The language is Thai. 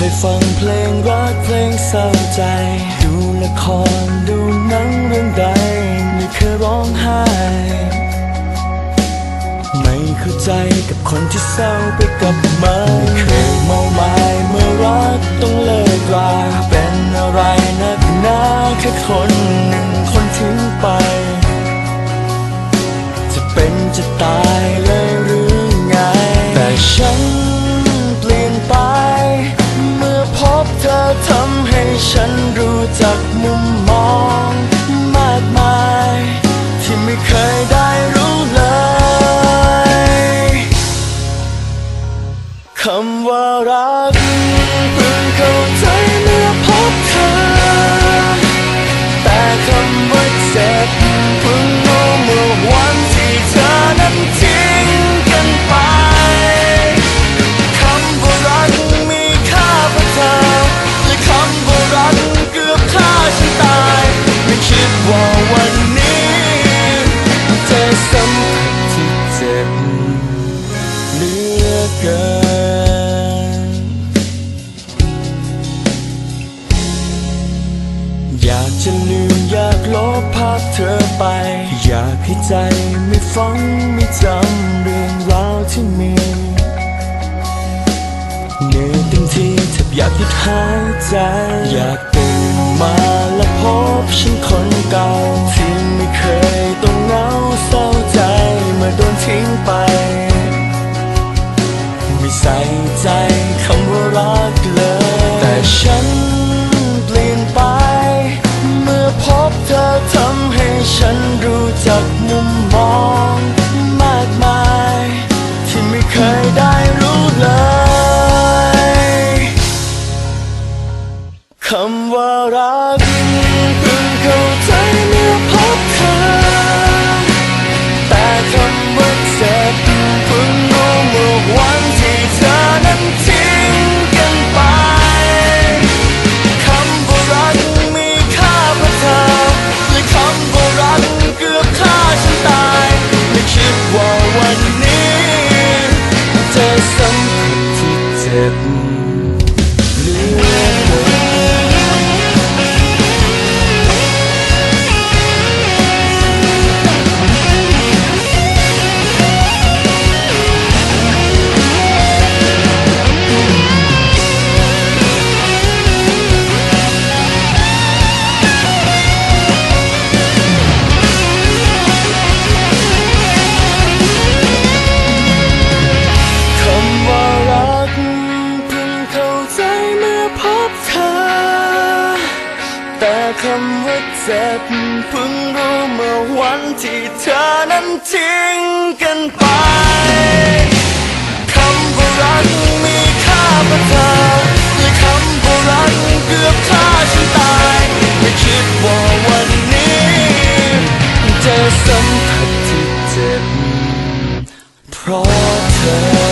คยฟังเพลงรักเพลงเศร้าใจ ดูละครดูหนังเรื่องใดไม่เคยร้องไห้ไม่เข้าใจกับคนที่เศร้าไปกับมันไม่เคยเมาไม้เมื่อรักต้องเลิกราเป็นอะไรนักหนาแค่คนหนึ่งคนทิ้งไป จะเป็นจะตายเลยหรือไงแต่ฉัน ฉันรู้จักมุมมองมากมาย ที่ไม่เคยได้รู้เลยคำว่ารักเพิ่งเข้าใจเมื่อพบเธอ แต่คำว่าเจ็บ ลบภาพเธอไป อยากให้ใจไม่ฟังไม่จำเรื่องราวที่มีเหนื่อยเต็มที่แทบอยากหยุดหายใจ อยากตื่นมาและพบฉันคนเก่า ที่ไม่เคยต้องเหงาเศร้าใจเมื่อโดนทิ้งไป ไม่ใส่ใจคำว่ารัก เคยได้รู้เลย คำว่ารักเพิ่งเข้าใจ ที่ แต่คำว่าเจ็บเพิ่งรู้เมื่อวันที่เธอนั้นทิ้งกันไปคำว่ารักมีค่าเพระเธอและคำว่ารักเกือบฆ่าฉันตายไม่คิดว่าวันนี้จะสัมผัสที่เจ็บเพราะเธอ